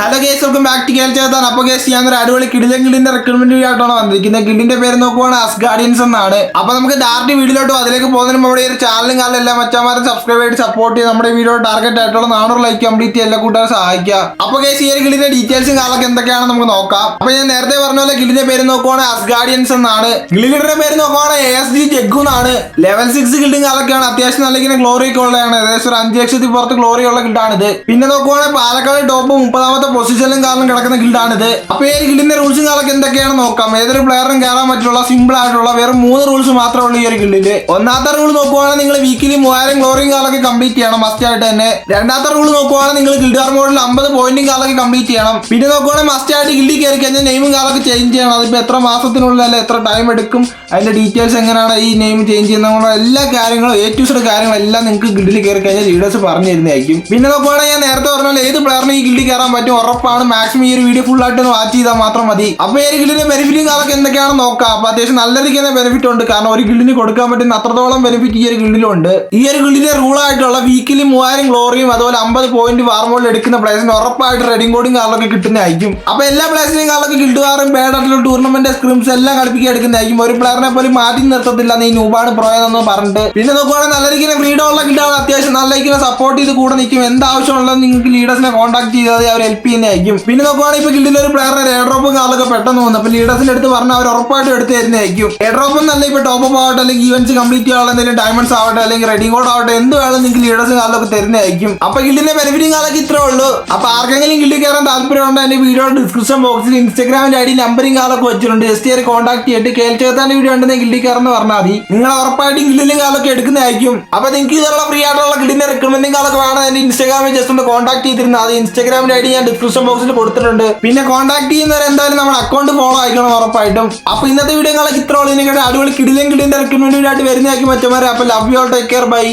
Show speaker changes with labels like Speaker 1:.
Speaker 1: Hello guys welcome back to കേൾ ചേർത്താണ് അപ്പോൾ guys ഞാൻ ഒരു അടിപൊളി കിടിലൻ കിഡിന്റെ റിക്രൂട്ട്മെന്റ് ആയിട്ടാണ് വന്നിരിക്കുന്നത്. കിഡിന്റെ പേര് നോക്കുവാണെങ്കിൽ അസ്ഗാർഡിയൻസ് എന്നാണ്. അപ്പൊ നമുക്ക് ഡയറക്റ്റ് വീഡിയോട്ട് അതിലേക്ക് പോകുന്നതിന് നമ്മുടെ ഒരു ചാനലും കാലം എല്ലാം മച്ചാമാരും സബ്സ്ക്രൈബ് ചെയ്ത് സപ്പോർട്ട് ചെയ്ത് നമ്മുടെ വീഡിയോ ടാർഗറ്റ് ആയിട്ടുള്ള നാനൂറ് ലൈക്ക് കംപ്ലീറ്റ് എല്ലാ കൂട്ടുകാരെ സഹായിക്കുക. അപ്പൊ ഗേസ് ഈ ഒരു കിളിന്റെ ഡീറ്റെയിൽസും കാലൊക്കെ എന്തൊക്കെയാണ് നമുക്ക് നോക്കാം. അപ്പൊ ഞാൻ നേരത്തെ പറഞ്ഞ പോലെ കിളിന്റെ പേര് നോക്കുവാണെങ്കിൽ അസ്ഗാർഡിയൻസ് എന്നാണ്. ഗിലിഡിന്റെ പേര് നോക്കുവാണ് എ എസ് ജി ജഗ്ഗു എന്നാണ്. ലെവൽ സിക്സ് ഗിൽഡിംഗ് കാലൊക്കെയാണ് അത്യാവശ്യം നല്ല ഗ്ലോറി ഒക്കെ ഉള്ളതാണ്. ഏകദേശം ഒരു അഞ്ച് ലക്ഷത്തി പുറത്ത് ഗ്ലോറി ഉള്ള ഇത് പിന്നെ നോക്കുവാണെങ്കിൽ പാലക്കാട് ടോപ്പ് മുപ്പതാമത്തെ പൊസിഷനിലും കാരണം കിടക്കുന്ന ഗിൽഡാണിത് അപ്പൊ ഈ ഗിൽഡിന്റെ റൂൾസും കാലൊക്കെ എന്തൊക്കെയാണ് നോക്കാം. ഏതൊരു പ്ലെയറിനും കയറാൻ പറ്റുള്ള സിമ്പിൾ ആയിട്ടുള്ള വെറും മൂന്ന് റൂൾസ് മാത്രമേ ഉള്ളൂ ഈ ഒരു ഗിൽഡിൽ ഒന്നാമത്തെ റൂൾ നോക്കുവാണെങ്കിൽ നിങ്ങൾ വീക്കിലി മൂവായിരം ഗ്ലോറിയും കാലൊക്കെ കംപ്ലീറ്റ് ചെയ്യണം മസ്റ്റ് ആയിട്ട് തന്നെ. രണ്ടാമത്തെ റൂൾ നോക്കുവാണെങ്കിൽ നിങ്ങൾ ഗിൽഡാർ മോഡിൽ അമ്പത് പോയിന്റും കാലൊക്കെ കംപ്ലീറ്റ് ചെയ്യണം. പിന്നെ നോക്കുവാണെങ്കിൽ മസ്റ്റ് ആയിട്ട് ഗിൽഡി കയറി കഴിഞ്ഞാൽ നെയിമും കാലൊക്കെ ചേഞ്ച് ചെയ്യണം. അതിപ്പോ എത്ര മാസത്തിനുള്ളിൽ അല്ലെ എത്ര ടൈം എടുക്കും അതിന്റെ ഡീറ്റെയിൽസ് എങ്ങനെയാണ് ഈ നെയിം ചേഞ്ച് ചെയ്യുന്ന എല്ലാ കാര്യങ്ങളും സെഡ് കാര്യങ്ങളെല്ലാം നിങ്ങൾക്ക് ഗിൽഡിൽ കയറി കഴിഞ്ഞാൽ ലീഡേഴ്സ് പറഞ്ഞു തരുന്നതായിരിക്കും. പിന്നെ നോക്കുവാണെങ്കിൽ ഞാൻ നേരത്തെ പറഞ്ഞാൽ ഏത് പ്ലെയറിനും ഈ ഗിൽഡിൽ കയറാൻ പറ്റും? ഉറപ്പാണ്. മാക്സിമം ഈ ഒരു വീഡിയോ ഫുൾ ആയിട്ട് ഒന്ന് വാച്ച് ചെയ്താൽ മാത്രം മതി. അപ്പൊ ഈ ഗിൽഡിന്റെ ബെനിഫിറ്റും കാലൊക്കെ എന്തൊക്കെയാണെന്ന് നോക്കാം. അപ്പൊ അത്യാവശ്യം നല്ല രീതിക്ക് തന്നെ ബെനിഫിറ്റ് ഉണ്ട്. കാരണം ഒരു ഗിൽഡിന് കൊടുക്കാൻ പറ്റുന്ന അത്രത്തോളം ബെനിഫിറ്റ് ഈ ഒരു ഗിൽഡിലുണ്ട് ഈ ഒരു ഗിൽഡിന്റെ റൂൾ ആയിട്ടുള്ള വീക്കിലി മൂവായിരം ഗ്ലോറിയും അതുപോലെ അമ്പത് പോയിന്റ് വാർമോളിൽ എടുക്കുന്ന പ്ലേസിന് ഉറപ്പായിട്ട് റെഡിംഗ് കോഡും കാർഡൊക്കെ കിട്ടുന്നതായിരിക്കും. അപ്പൊ എല്ലാ പ്ലേസിനും കാർഡൊക്കെ വാറും ആയിട്ടുള്ള ടൂർണമെന്റ് സ്ക്രിംസ് എല്ലാം കളിപ്പിക്കാൻ എടുക്കുന്നതായിരിക്കും. ഒരു പ്ലെയറിനെ പോലും മാറ്റി നിർത്തത്തില്ല നീ നൂബാണ് പ്രോയെന്ന് പറഞ്ഞിട്ട്. പിന്നെ നോക്കുവാണെങ്കിൽ നല്ല രീതിയിൽ ഫ്രീഡം ഉള്ള ഗിൽഡാണ് അത്യാവശ്യം നല്ല രീതിയിൽ സപ്പോർട്ട് ചെയ്ത് കൂടെ നിൽക്കും. എന്താവശ്യമുള്ളത് നിങ്ങൾക്ക് ലീഡേഴ്സിനെ കോൺടാക്ട് ചെയ്താൽ അവർ ഹെൽപ്പ് ചെയ്യുന്നതായിരിക്കും പിന്നെ നോക്കുവാണെങ്കിൽ ഇപ്പൊ ഗിൽഡിൽ ഒരു പ്ലെയറിന് എയർ ഡ്രോപ്പും കാർഡൊക്കെ പെട്ടെന്ന് വന്നു. അപ്പൊ ലീഡേഴ്സിന്റെ അടുത്ത് പറഞ്ഞാൽ അവർ ഉറപ്പായിട്ടും എടുത്ത് തരുന്നതായിരിക്കും. എയർ ഡ്രോപ്പ് എന്നല്ല ഇപ്പൊ ടോപ്പ് അപ്പ് ആവട്ടെ അല്ലെങ്കിൽ ഈവൻസ് കംപ്ലീറ്റ് ആവട്ടെ അല്ലെങ്കിൽ ഡയമണ്ട്സ് ആവട്ടെ അല്ലെങ്കിൽ റെഡി കോഡ് ആവട്ടെ എന്ത് വേണം നിങ്ങൾക്ക് ലീഡേഴ്സ് കാലൊക്കെ തരുന്നതായിരിക്കും. അപ്പൊ ഗിൽഡിന്റെ ബെനിഫിറ്റിംഗ് കാലൊക്കെ ഇത്രേ ഉള്ളൂ. അപ്പൊ ആർക്കെങ്കിലും ഗിൽഡിൽ കയറാൻ താല്പര്യം ഉണ്ടോ എന്റെ വീഡിയോ ഡിസ്ക്രിപ്ഷൻ ബോക്സിൽ ഇൻസ്റ്റാഗ്രാമിന്റെ ഐ ഡി കാലൊക്കെ വെച്ചിട്ടുണ്ട്. ജസ്റ്റ് കയറി കോൺടാക്ട് ചെയ്തിട്ട് കേൾച്ചേത്താന്റെ വീഡിയോ ഉണ്ടെങ്കിൽ ഗിൽഡിൽ കയറുന്ന പറഞ്ഞാൽ മതി. നിങ്ങൾ ഉറപ്പായിട്ടും ഗിൽഡിലും കാലൊക്കെ എടുക്കുന്നതായിരിക്കും. അപ്പൊ നിങ്ങൾക്ക് ഇതുള്ള ഫ്രീ ആയിട്ടുള്ള ഗിൽഡിന്റെ റിക്രൂട്ട്മെന്റും കാലൊക്കെ വേണം. എന്റെ ഇൻസ്റ്റാഗ്രാമിൽ ജസ്റ്റ് ഒന്ന് കോൺടാക്ട് ചെയ്തിരുന്നത് ഇൻസ്റ്റാഗ്രാമിന്റെ ഐ ഡി ഞാൻ ഡിസ്ക്രിപ്ഷൻ ബോക്സിൽ കൊടുത്തിട്ടുണ്ട്. പിന്നെ കോൺടാക്ട് ചെയ്യുന്നവർ എന്തായാലും നമ്മുടെ അക്കൗണ്ട് ഫോളോ ആയിക്കണം ഉറപ്പായിട്ടും. അപ്പൊ ഇന്നത്തെ വീഡിയോ കാലൊക്കെ ഇത്ര ഉള്ളൂ. നിങ്ങളുടെ അടിപൊളി കിടിലും കിടിന്റെ റിക്രൂട്ട്മെന്റ് ആയിട്ട് വരുന്നതായിരിക്കും മറ്റന്മാരെ അപ്പൊ love you take care bye